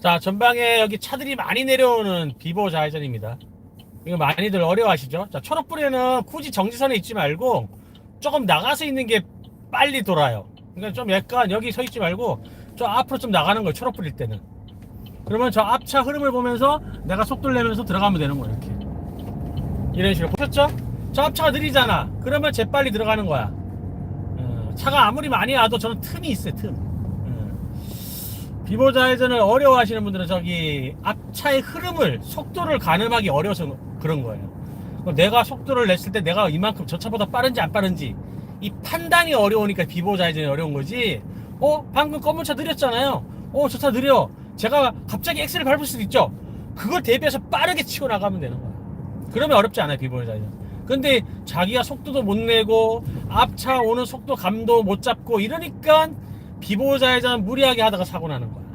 자, 전방에 여기 차들이 많이 내려오는 비보 좌회전입니다. 이거 많이들 어려워하시죠? 자, 초록불에는 굳이 정지선에 있지 말고 조금 나가서 있는 게 빨리 돌아요. 그러니까 좀 약간 여기 서 있지 말고 저 앞으로 좀 나가는 거예요. 초록불일 때는. 그러면 저 앞차 흐름을 보면서 내가 속도를 내면서 들어가면 되는 거예요. 이렇게. 이런 식으로. 보셨죠? 저 앞차가 느리잖아. 그러면 재빨리 들어가는 거야. 어, 차가 아무리 많이 와도 저는 틈이 있어요. 틈. 어. 비보 좌회전을 어려워하시는 분들은 저기 앞차의 흐름을 속도를 가늠하기 어려워서 그런 거예요. 내가 속도를 냈을 때 내가 이만큼 저 차보다 빠른지 안 빠른지 이 판단이 어려우니까 비보 좌회전이 어려운 거지. 어 방금 검은 차 느렸잖아요. 어 저 차 느려. 제가 갑자기 엑셀을 밟을 수도 있죠. 그걸 대비해서 빠르게 치고 나가면 되는 거예요. 그러면 어렵지 않아요 비보 좌회전. 근데 자기가 속도도 못 내고 앞차 오는 속도 감도 못 잡고 이러니까 비보 좌회전 무리하게 하다가 사고 나는 거야.